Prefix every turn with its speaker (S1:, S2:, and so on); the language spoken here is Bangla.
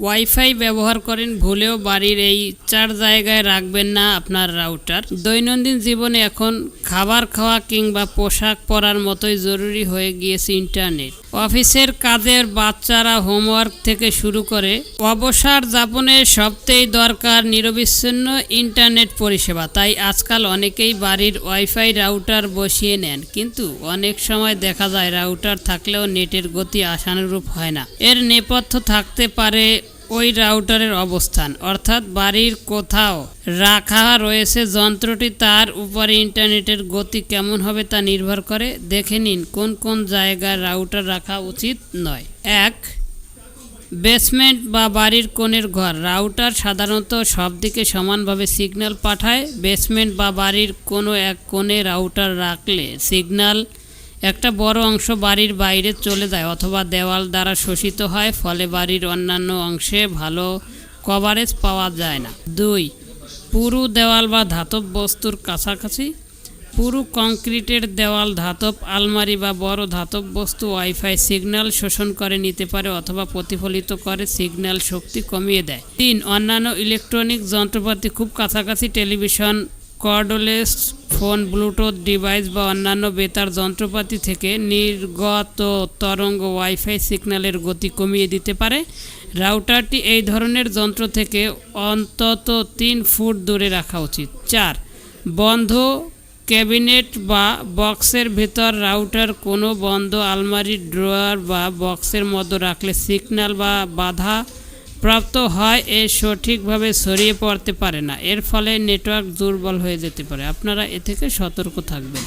S1: ওয়াইফাই ব্যবহার করেন, ভুলেও বাড়ির এই চার জায়গায় রাখবেন না আপনার রাউটার দৈনন্দিন জীবনে এখন খাবার খাওয়া কিংবা পোশাক পরার মতোই জরুরি হয়ে গিয়েছে ইন্টারনেট অফিসের কাজের বাচ্চারা হোমওয়ার্ক থেকে শুরু করে অবসর যাপনের সবথেকে দরকার নিরবিচ্ছিন্ন ইন্টারনেট পরিষেবা। তাই আজকাল অনেকেই বাড়ির ওয়াইফাই রাউটার বসিয়ে নেন, কিন্তু অনেক সময় দেখা যায় রাউটার থাকলেও নেটের গতি আশানুরূপ হয় না। এর নেপথ্য থাকতে পারে ওই রাউটারের অবস্থান। অর্থাৎ বাড়ির কোথাও রাখা রয়েছে যন্ত্রটি, তার উপরে ইন্টারনেটের গতি কেমন হবে তা নির্ভর করে। দেখে নিন, কোন কোন জায়গায় রাউটার রাখা উচিত নয়। এক, বেসমেন্ট বা বাড়ির কোণের ঘর। রাউটার সাধারণত সব দিকে সমানভাবে সিগন্যাল পাঠায়। বেসমেন্ট বা বাড়ির কোনো এক কোণে রাউটার রাখলে সিগন্যাল একটা বড় অংশ বাড়ির বাইরে চলে যায় অথবা দেওয়াল দ্বারা শোষিত হয়, ফলে বাড়ির অন্যান্য অংশে ভালো কভারেজ পাওয়া যায় না। দুই, পুরু দেওয়াল বা ধাতব বস্তুর কাছাকাছি। পুরু কংক্রিটের দেওয়াল, ধাতব আলমারি বা বড় ধাতব বস্তু ওয়াইফাই সিগন্যাল শোষণ করে নিতে পারে অথবা প্রতিফলিত করে সিগন্যাল শক্তি কমিয়ে দেয়। তিন, অন্যান্য ইলেকট্রনিক যন্ত্রপাতি খুব কাছাকাছি television, cordless phone, bluetooth device বা অন্যান্য বেতার যন্ত্রপাতি থেকে নির্গত তরঙ্গ ওয়াইফাই সিগন্যালের গতি কমিয়ে দিতে পারে। রাউটারটি এই ধরনের যন্ত্র থেকে অন্তত তিন ফুট দূরে রাখা উচিত। চার, বন্ধ ক্যাবিনেট বা বক্সের ভেতর রাউটার কোনো বন্ধ আলমারি ড্রয়ার বা বক্সের মধ্যে রাখলে সিগন্যাল বা বাধা প্রাপ্ত হয়, এ সঠিকভাবে ছড়িয়ে পড়তে পারে না। এর ফলে নেটওয়ার্ক দুর্বল হয়ে যেতে পারে। আপনারা এ থেকে সতর্ক থাকবেন।